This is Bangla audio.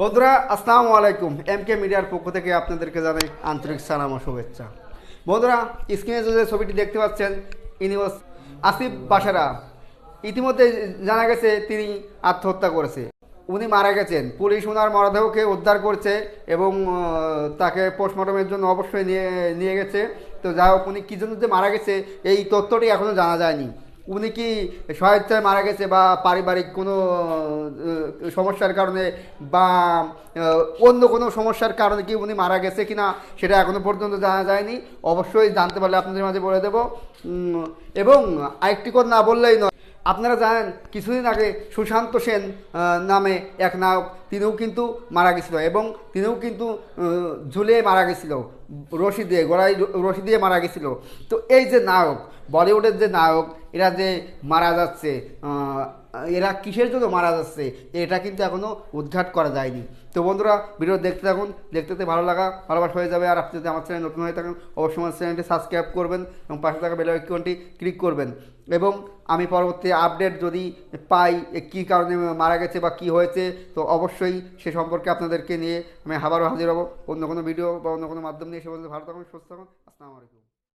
বন্ধুরা, আসসালামু আলাইকুম। এম কে মিডিয়ার পক্ষ থেকে আপনাদেরকে জানাই আন্তরিক সালাম ও শুভেচ্ছা। বন্ধুরা স্ক্রিনে যে ছবিটি দেখতে পাচ্ছেন ইনি হস আসিফ বাসারা। ইতিমধ্যে জানা গেছে তিনি আত্মহত্যা করেছে। উনি মারা গেছেন। পুলিশ ওনার মরদেহকে উদ্ধার করছে এবং তাকে পোস্টমর্টমের জন্য অবশ্যই নিয়ে নিয়ে গেছে। তো যাই হোক, উনি কী জন্য যে মারা গেছে, এই তথ্যটি এখনও জানা যায়নি। উনি কি স্বেচ্ছায় মারা গেছে বা পারিবারিক কোনো সমস্যার কারণে বা অন্য কোনো সমস্যার কারণে কি উনি মারা গেছে কিনা সেটা এখনও পর্যন্ত জানা যায়নি। অবশ্যই জানতে পারলে আপনাদের মাঝে বলে দেবো। এবং আরেকটি কথা না বললেই নয়, আপনারা জানেন কিছুদিন আগে সুশান্ত সেন নামে এক নায়ক, তিনিও কিন্তু মারা গেছিল এবং তিনিও কিন্তু ঝুলে মারা গেছিল, রশি দিয়ে গড়াই রশি দিয়ে মারা গেছিল। তো এই যে নায়ক, বলিউডের যে নায়ক, এরা যে মারা যাচ্ছে এরা কিসের জন্য মারা যাচ্ছে? এটা কিন্তু এখনও উদ্ঘাট করা যায়নি। তো বন্ধুরা ভিডিও দেখতে থাকুন, দেখতে দেখতে ভালো লাগা, ভালোবাসা হয়ে যাবে। আর আপনি যদি আমার চ্যানেল নতুন হয়ে থাকেন, অবশ্যই আমার চ্যানেলটি সাবস্ক্রাইব করবেন এবং পাশে থাকা বেল আইকনটি ক্লিক করবেন। এবং আমি পরবর্তী আপডেট যদি পাই কী কারণে মারা গেছে বা কি হয়েছে, তো অবশ্যই সে সম্পর্কে আপনাদেরকে নিয়ে আমি আবারও হাজির হব। অন্য কোনো ভিডিও বা অন্য কোনো মাধ্যম নিয়ে। সে পর্যন্ত ভালো থাকুন, সুস্থ থাকুন। আসসালামু আলাইকুম।